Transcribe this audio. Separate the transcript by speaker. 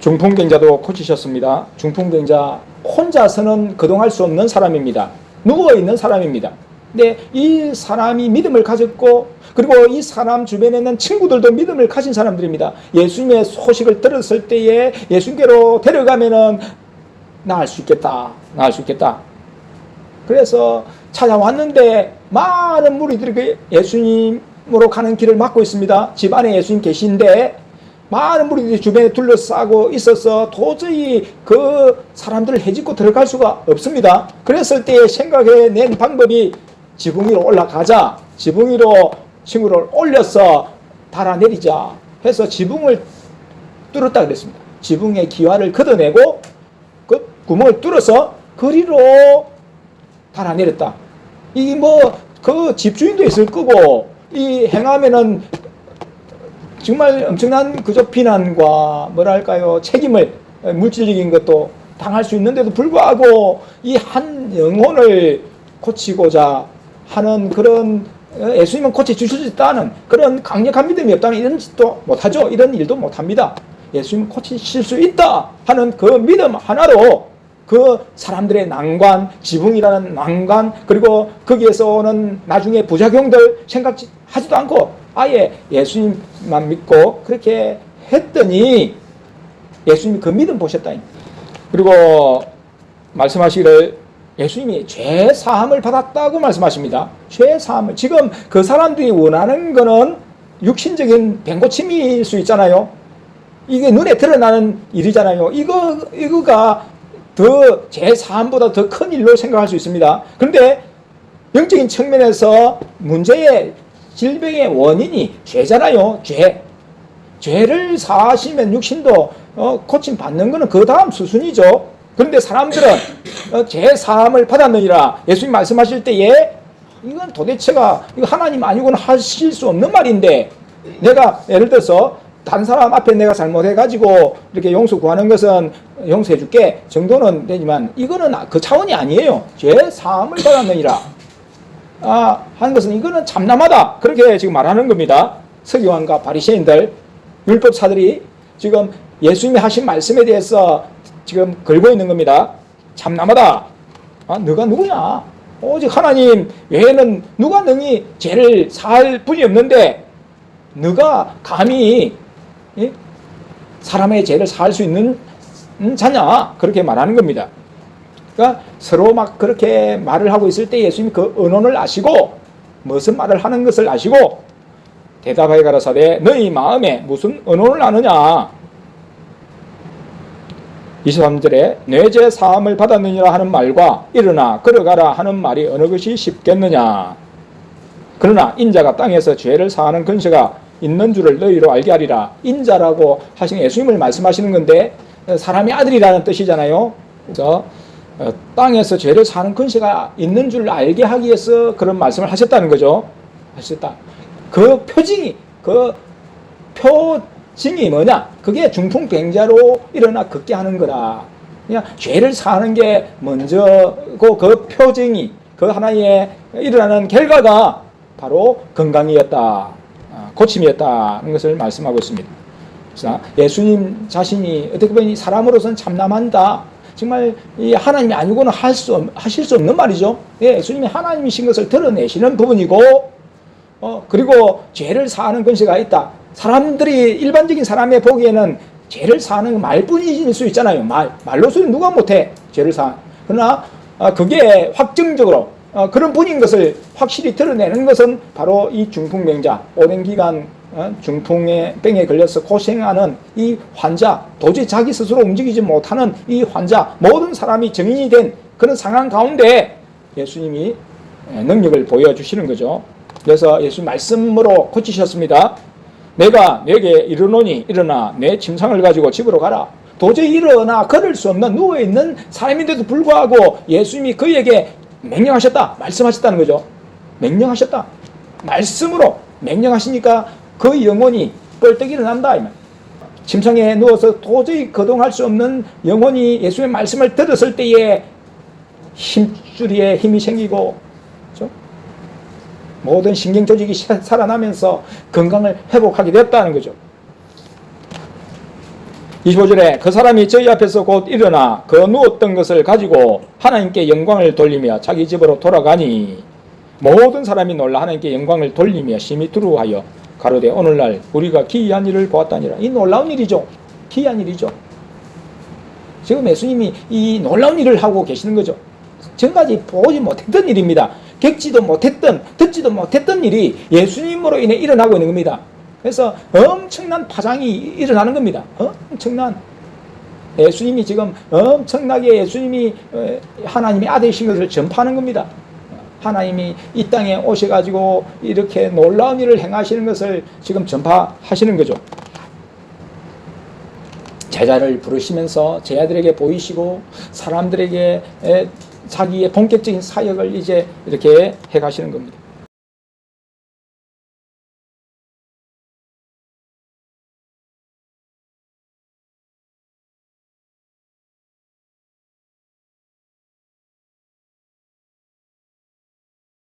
Speaker 1: 중풍병자도 고치셨습니다. 중풍병자 혼자서는 거동할 수 없는 사람입니다. 누워 있는 사람입니다. 근데 이 사람이 믿음을 가졌고 그리고 이 사람 주변에 있는 친구들도 믿음을 가진 사람들입니다. 예수님의 소식을 들었을 때에 예수님께로 데려가면은 나을 수 있겠다. 나을 수 있겠다. 그래서 찾아왔는데 많은 무리들이 그 예수님으로 가는 길을 막고 있습니다. 집 안에 예수님 계신데 많은 무리들이 주변에 둘러싸고 있어서 도저히 그 사람들을 해집고 들어갈 수가 없습니다. 그랬을 때 생각해낸 방법이 지붕 위로 올라가자. 지붕 위로 친구를 올려서 달아내리자 해서 지붕을 뚫었다 그랬습니다. 지붕의 기와를 걷어내고 그 구멍을 뚫어서 거리로 달아내렸다. 이 뭐 그 집주인도 있을 거고 이 행하면은 정말 엄청난 그저 비난과 뭐랄까요 책임을 물질적인 것도 당할 수 있는데도 불구하고 이 한 영혼을 고치고자 하는 그런 어, 예수님은 고쳐 주실 수 있다는 그런 강력한 믿음이 없다면 이런 짓도 못하죠. 이런 일도 못합니다. 예수님 고치실 수 있다 하는 그 믿음 하나로 그 사람들의 난관, 지붕이라는 난관, 그리고 거기에서 오는 나중에 부작용들 생각하지도 않고 아예 예수님만 믿고 그렇게 했더니 예수님이 그 믿음 보셨다. 그리고 말씀하시기를 예수님이 죄 사함을 받았다고 말씀하십니다. 죄 사함을 지금 그 사람들이 원하는 거는 육신적인 병고침일 수 있잖아요. 이게 눈에 드러나는 일이잖아요. 이거 이거가 더 제 사함보다 더 큰 일로 생각할 수 있습니다. 그런데 영적인 측면에서 문제의 질병의 원인이 죄잖아요. 죄. 죄를 사하시면 육신도 어, 고침 받는 것은 그 다음 수순이죠. 그런데 사람들은 어, 죄 사함을 받았느니라 예수님 말씀하실 때에 이건 도대체가 이거 하나님 아니고는 하실 수 없는 말인데 내가 예를 들어서 다른 사람 앞에 내가 잘못해가지고 이렇게 용서 구하는 것은 용서해줄게 정도는 되지만 이거는 그 차원이 아니에요. 죄 사함을 받았느니라. 아, 하는 것은 이거는 참남하다. 그렇게 지금 말하는 겁니다. 서기관과 바리새인들, 율법사들이 지금 예수님이 하신 말씀에 대해서 지금 걸고 있는 겁니다. 참남하다. 아, 너가 누구냐? 오직 하나님 외에는 누가 능히 죄를 살 분이 없는데 너가 감히 예? 사람의 죄를 살수 있는 음, 자냐? 그렇게 말하는 겁니다. 그러니까 서로 막 그렇게 말을 하고 있을 때 예수님이 그 언어를 아시고 무슨 말을 하는 것을 아시고 대답하여 가라사대 너희 마음에 무슨 언어를 아느냐? 23절에 뇌제 사함을 받았느니라 하는 말과 일어나 걸어가라 하는 말이 어느 것이 쉽겠느냐? 그러나 인자가 땅에서 죄를 사하는 근세가 있는 줄을 너희로 알게 하리라. 인자라고 하신 예수님을 말씀하시는 건데 사람의 아들이라는 뜻이잖아요. 그래서 어, 땅에서 죄를 사는 근세가 있는 줄 알게 하기 위해서 그런 말씀을 하셨다는 거죠. 하셨다. 그 표징이 그 표징이 뭐냐? 그게 중풍병자로 일어나 걷게 하는 거다. 그냥 죄를 사는 게 먼저고 그 표징이 그 하나의 일어나는 결과가 바로 건강이었다. 아, 고침이었다는 것을 말씀하고 있습니다. 자, 예수님 자신이 어떻게 보면 사람으로서는 참남한다. 정말 이 하나님이 아니고는 할 수, 하실 수 없는 말이죠. 예, 예수님이 하나님이신 것을 드러내시는 부분이고, 어, 그리고 죄를 사하는 근세가 있다. 사람들이, 일반적인 사람의 보기에는 죄를 사하는 말뿐일 수 있잖아요. 말, 말로서는 누가 못해. 죄를 사. 그러나, 어, 그게 확정적으로, 어, 그런 분인 것을 확실히 드러내는 것은 바로 이 중풍병자, 오랜 기간 어, 중풍에 병에 걸려서 고생하는 이 환자, 도저히 자기 스스로 움직이지 못하는 이 환자, 모든 사람이 정인이 된 그런 상황 가운데 예수님이 능력을 보여주시는 거죠. 그래서 예수 말씀으로 고치셨습니다. 내가 내게 이르노니 일어나 내 침상을 가지고 집으로 가라. 도저히 일어나 걸을 수 없는 누워있는 사람인데도 불구하고 예수님이 그에게 명령하셨다. 말씀하셨다는 거죠. 명령하셨다. 말씀으로 명령하시니까 그 영혼이 뻘떡 일어난다. 침상에 누워서 도저히 거동할 수 없는 영혼이 예수의 말씀을 들었을 때에 힘줄이에 힘이 생기고 그렇죠? 모든 신경 조직이 살아나면서 건강을 회복하게 됐다는 거죠. 25절에 그 사람이 저희 앞에서 곧 일어나 그 누웠던 것을 가지고 하나님께 영광을 돌리며 자기 집으로 돌아가니 모든 사람이 놀라 하나님께 영광을 돌리며 심히 두루하여 가로되 오늘날 우리가 기이한 일을 보았다니라. 이 놀라운 일이죠. 기이한 일이죠. 지금 예수님이 이 놀라운 일을 하고 계시는 거죠. 지금까지 보지 못했던 일입니다. 겪지도 못했던 듣지도 못했던 일이 예수님으로 인해 일어나고 있는 겁니다. 그래서 엄청난 파장이 일어나는 겁니다. 엄청난. 예수님이 지금 엄청나게 예수님이 어, 하나님의 아들이신 것을 전파하는 겁니다. 하나님이 이 땅에 오셔가지고 이렇게 놀라운 일을 행하시는 것을 지금 전파하시는 거죠. 제자를 부르시면서 제자들에게 보이시고 사람들에게 에, 자기의 본격적인 사역을 이제 이렇게 해가시는 겁니다.